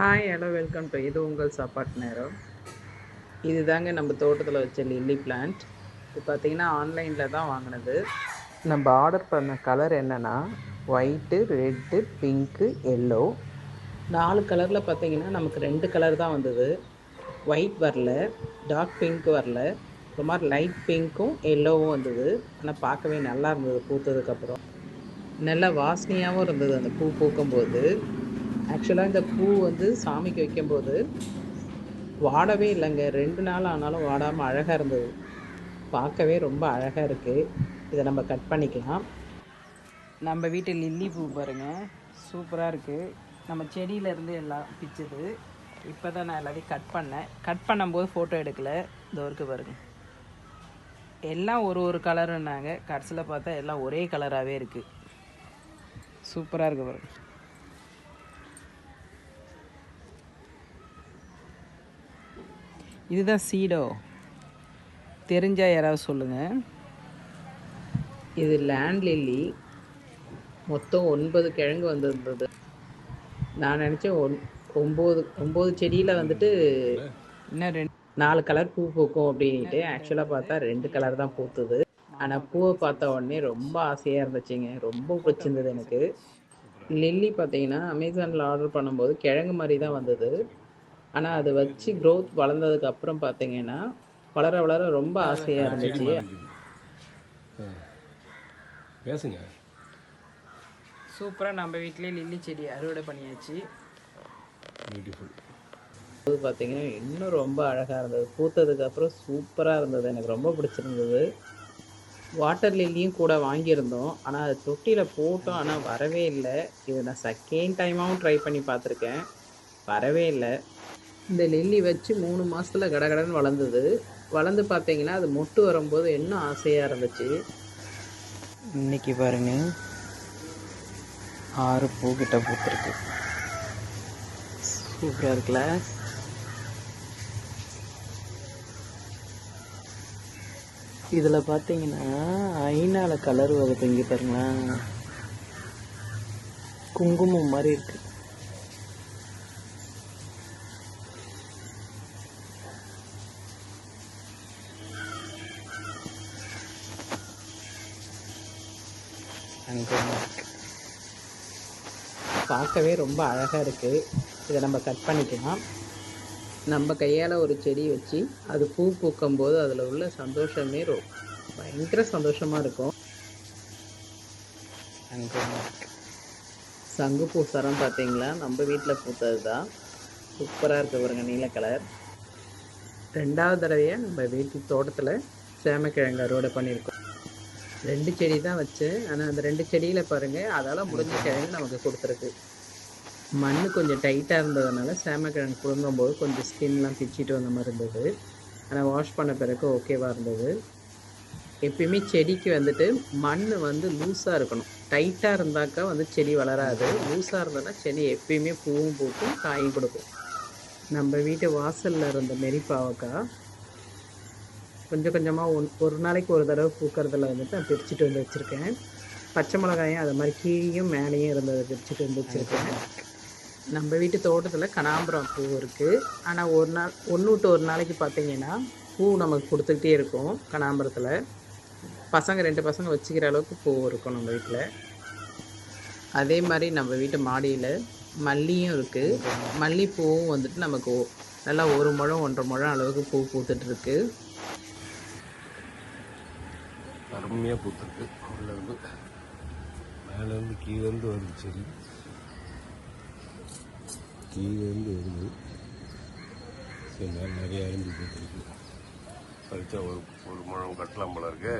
Hi hello welcome to இது உங்கள் சாப்பாட்டு நேரம். இது தாங்க நம்ம தோட்டத்தில் வச்ச லில்லி பிளான்ட் இது பார்த்திங்கன்னா ஆன்லைனில் தான் வாங்கினது. நம்ம ஆர்டர் பண்ண கலர் என்னென்னா ஒயிட்டு ரெட்டு பிங்க்கு எல்லோ நாலு கலரில் பார்த்தீங்கன்னா நமக்கு ரெண்டு கலர் தான் வந்தது. ஒயிட் வரல டார்க் பிங்க் வரல. ஒரு மாதிரி லைட் பிங்க்கும் எல்லோவும் வந்தது. ஆனால் பார்க்கவே நல்லா இருந்தது பூத்ததுக்கப்புறம் நல்லா வாசனையாகவும் இருந்தது அந்த பூ பூக்கும்போது. ஆக்சுவலாக இந்த பூ வந்து சாமிக்கு வைக்கும்போது வாடவே இல்லைங்க. ரெண்டு நாள் ஆனாலும் வாடாமல் அழகாக இருந்தது. பார்க்கவே ரொம்ப அழகாக இருக்குது இதை நம்ம கட் பண்ணிக்கலாம். நம்ம வீட்டு லில்லி பூ பாருங்கள் சூப்பராக இருக்குது நம்ம செடியிலேருந்து எல்லாம் பிச்சுது. இப்போ தான் நான் எல்லாத்தையும் கட் பண்ணேன். கட் பண்ணும்போது ஃபோட்டோ எடுக்கலை. இந்த ஒருக்கு பாருங்கள் எல்லாம் ஒரு ஒரு கலருன்னாங்க கடைசியில் பார்த்தா எல்லாம் ஒரே கலராகவே இருக்குது சூப்பராக இருக்குது பாருங்கள் இதுதான் சீடோ. தெரிஞ்சால் யாராவது சொல்லுங்கள் இது லேண்ட் லில்லி மொத்தம் ஒன்பது கிழங்கு வந்திருந்தது. நான் நினச்சேன் ஒன் ஒம்பது ஒம்பது செடியில் வந்துட்டு இன்னும் ரெண்டு நாலு கலர் பூ பூக்கும் அப்படின்ட்டு ஆக்சுவலாக பார்த்தா ரெண்டு கலர் தான் பூத்துது. ஆனால் பூவை பார்த்த உடனே ரொம்ப ஆசையாக இருந்துச்சுங்க. ரொம்ப பிடிச்சிருந்தது எனக்கு. லில்லி பார்த்தீங்கன்னா அமேசானில் ஆர்டர் பண்ணும்போது கிழங்கு மாதிரி தான் வந்தது. ஆனால் அது வச்சு க்ரோத் வளர்ந்ததுக்கு அப்புறம் பார்த்தீங்கன்னா வளர வளர ரொம்ப ஆசையாக இருந்துச்சு. பேசுங்க. சூப்பராக நம்ம வீட்டிலே லில்லி செடி அறுவடை பண்ணியாச்சு. பியூட்டிஃபுல் அது பார்த்தீங்கன்னா இன்னும் ரொம்ப அழகாக இருந்தது. பூத்ததுக்கு அப்புறம் சூப்பராக இருந்தது. எனக்கு ரொம்ப பிடிச்சிருந்தது. வாட்டர் லில்லியும் கூட வாங்கியிருந்தோம். ஆனால் அது தொட்டியில் போட்டோம். ஆனால் வரவே இல்லை. இது நான் செகண்ட் டைமாகவும் ட்ரை பண்ணி பார்த்துருக்கேன். வரவே இல்லை. இந்த லில்லி வச்சு மூணு மாதத்தில் கடகடன்னு வளர்ந்தது. வளர்ந்து பார்த்தீங்கன்னா அது மொட்டு வரும்போது இன்னும் ஆசையாக இருந்துச்சு? இன்னைக்கு பாருங்க. ஆறு பூக்கிட்ட பூத்துருக்கு. சூப்பராக இருக்குல்ல? இதில் பார்த்தீங்கன்னா ஐநாவில் கலர் வருது இங்கே பாருங்களேன். குங்குமம் மாதிரி இருக்குது அங்கே பார்க்கவே ரொம்ப அழகாக இருக்குது இதை நம்ம கட் பண்ணிக்கலாம். நம்ம கையால் ஒரு செடி வச்சு அது பூ பூக்கும் போது அதில் உள்ள சந்தோஷமே ரொ பயங்கர சந்தோஷமாக இருக்கும். அங்கே சங்கு பூ சரம் பார்த்தீங்களா? நம்ம வீட்டில் பூத்தது தான் சூப்பராக இருக்குது பாருங்க நீல கலர். ரெண்டாவது தடவையாக நம்ம வீட்டு தோட்டத்தில் சேமக்கிழங்கு அறுவடை பண்ணியிருக்கோம். ரெண்டு செடி தான் வச்சேன் ஆனால் அந்த ரெண்டு செடியில் பாருங்கள் அதால் முடிஞ்ச கிழங்கு நமக்கு கொடுத்துருக்கு. மண் கொஞ்சம் டைட்டாக இருந்ததுனால சேமக்கிழங்கு புழுங்கும்போது கொஞ்சம் ஸ்கின்லாம் பிச்சிட்டு வந்த மாதிரி இருந்தது. ஆனால் வாஷ் பண்ண பிறகு ஓகேவாக இருந்தது. எப்பயுமே செடிக்கு வந்துட்டு மண் வந்து லூஸாக இருக்கணும். டைட்டாக இருந்தாக்கா வந்து செடி வளராது. லூஸாக இருந்ததுன்னா செடி எப்பயுமே பூவும் பூக்கும் காயும் கொடுக்கும். நம்ம வீட்டு வாசலில் இருந்த நெறி பாவக்காய் கொஞ்சம் கொஞ்சமாக ஒன் ஒரு நாளைக்கு ஒரு தடவை பூக்கிறதுல வந்துட்டு நான் பிரிச்சுட்டு வந்து வச்சுருக்கேன். பச்சை மிளகாயும் அது மாதிரி கீழேயும் மேலேயும் இருந்ததை பிரிச்சுட்டு வந்து வச்சுருக்கேன். நம்ம வீட்டு தோட்டத்தில் கனாம்பரம் பூ இருக்குது ஆனால் ஒரு நாள் ஒன்று விட்டு ஒரு நாளைக்கு பார்த்தீங்கன்னா பூ நமக்கு கொடுத்துக்கிட்டே இருக்கும் கனாம்பரத்தில். பசங்க ரெண்டு பசங்க வச்சுக்கிற அளவுக்கு பூ இருக்கும் நம்ம வீட்டில். அதே மாதிரி நம்ம வீட்டு மாடியில் மல்லியும் இருக்குது மல்லிப்பூவும் வந்துட்டு நமக்கு நல்லா ஒரு முழம் ஒன்றரை முழம் அளவுக்கு பூ பூத்துட்ருக்கு அருமையாக பூத்துருக்கு. உள்ளேருந்து மேலேருந்து கீழேருந்து வருது செடி. கீழேருந்து வருது. சரி மேலே நிறைய அரிஞ்சு பூத்துருக்கு. பறித்தா ஒரு ஒரு முழம் கட்டலாம் போல இருக்கு.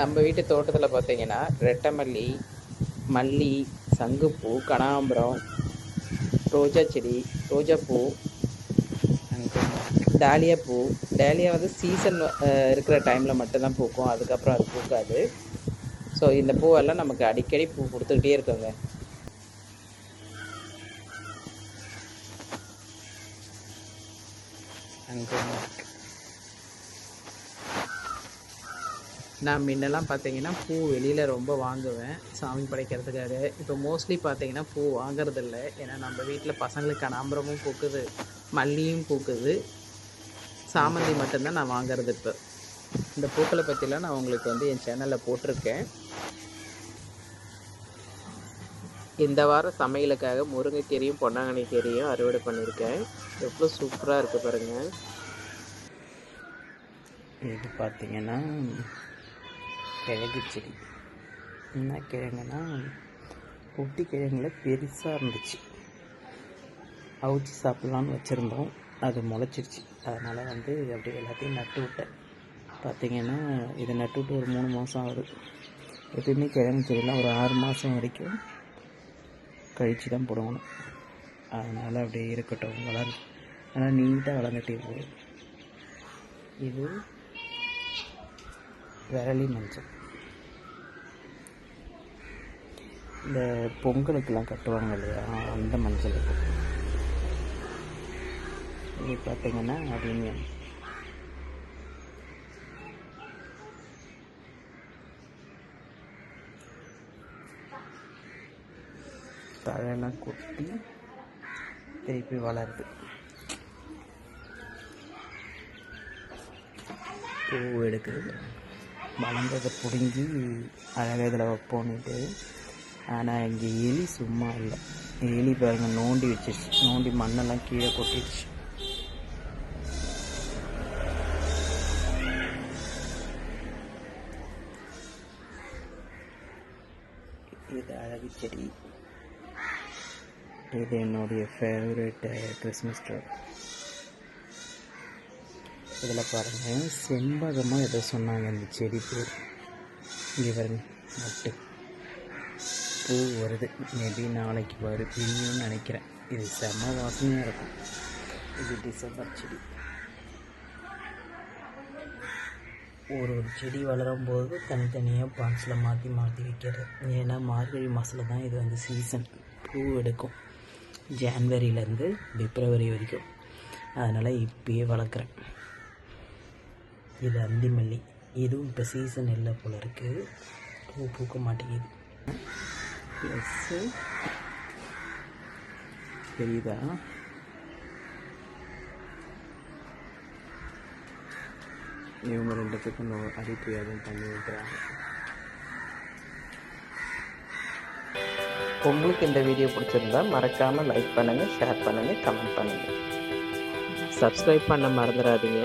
நம்ம வீட்டு தோட்டத்தில் பார்த்தீங்கன்னா ரெட்டமல்லி மல்லி சங்குப்பூ கனகாம்பரம் ரோஜா செடி ரோஜா பூ டேலியா பூ டேலியா வந்து சீசன் இருக்கிற டைமில் மட்டும்தான் பூக்கும். அதுக்கப்புறம் அது பூக்காது. ஸோ இந்த பூவெல்லாம் நமக்கு அடிக்கடி பூ கொடுத்துக்கிட்டே இருக்கோங்க. நான் முன்னெல்லாம் பார்த்தீங்கன்னா பூ வெளியில் ரொம்ப வாங்குவேன். சாமி படைக்கிறதுக்காக. இப்போ மோஸ்ட்லி பார்த்தீங்கன்னா பூ வாங்குறதில்ல. ஏன்னா நம்ம வீட்டில் பசங்களுக்கு கனாம்பரமும் பூக்குது. மல்லியும் பூக்குது. சாமந்தி மட்டும்தான் நான் வாங்குறது இப்போ. இந்த பூக்களை பற்றிலாம் நான் உங்களுக்கு வந்து என் சேனலில் போட்டிருக்கேன். இந்த வாரம் சமையலுக்காக முருங்கைக்கீரையும் பொன்னாங்கண்ணி கீரையும் அறுவடை பண்ணியிருக்கேன். எவ்வளோ சூப்பராக இருக்குது பாருங்கள் இது பார்த்தீங்கன்னா கிழங்கு செடி. என்ன கிழங்குன்னா குட்டி கிழங்குல பெருசாக இருந்துச்சு. அவிச்சு சாப்பிட்லான்னு வச்சுருந்தோம். அது முளைச்சிருச்சு. அதனால் வந்து அப்படியே எல்லாத்தையும் நட்டு விட்டேன். பார்த்தீங்கன்னா இதை நட்டு விட்டு ஒரு மூணு மாதம் ஆகுது. எப்பயுமே கிழங்கு செடியெலாம் ஒரு ஆறு மாதம் வரைக்கும் கழித்து தான் போடணும். அதனால் அப்படியே இருக்கட்டும் வளர் ஆனால் நீட்டாக வளர்ந்துட்டே இருக்குது இது விரலி மஞ்சள். இந்த பொங்கலுக்கெல்லாம் கட்டுவாங்க இல்லையா அந்த மஞ்சள் இது பார்த்தீங்கன்னா அடினியம் தழையெல்லாம் கொட்டி திருப்பி வளருது. பூ எடுக்குது. வளர்ந்ததை பிடுங்கி அழகாக இதில் வைப்போன்னுட்டு. ஆனால் இங்கே எலி சும்மா இல்லை. எலி பாருங்கள் நோண்டி வச்சிருச்சு. நோண்டி மண்ணெல்லாம் கீழே கொட்டிடுச்சு. இது அழகு செடி. இது என்னுடைய ஃபேவரட் கிறிஸ்மஸ் ட்ரீ இதில் பாருங்கள் செண்பகமாக எதை சொன்னாங்க இந்த செடி பேர். இங்கே பாருங்க நட்டு பூ வருது மேபி நாளைக்கு வரும் நினைக்கிறேன். இது செம்ம வாசனையாக இருக்கும். இது டிசம்பர் செடி. ஒரு ஒரு செடி வளரும் போது தனித்தனியாக பாட்ஸில் மாற்றி மாற்றி வைக்கிறது. ஏன்னா மார்கழி மாதத்தில் தான் இது வந்து சீசன் பூ எடுக்கும். ஜான்வரியிலேருந்து பிப்ரவரி வரைக்கும். அதனால் இப்பயே வளர்க்குறேன். இது அந்திமல்லி. இதுவும் இப்போ சீசன் இல்லை போல இருக்குது பூ பூக்க மாட்டேங்குது. ப்ளஸ்ஸு தெரியுதா? இவங்க ரெண்டுத்துக்கும் நோ அடிப்பு எதுவும் பண்ணி வைக்கிறாங்க உங்களுக்கு இந்த வீடியோ பிடிச்சிருந்தா மறக்காமல் லைக் பண்ணுங்கள் ஷேர் பண்ணுங்கள் கமெண்ட் பண்ணுங்கள் சப்ஸ்கிரைப் பண்ண மறந்துடாதீங்க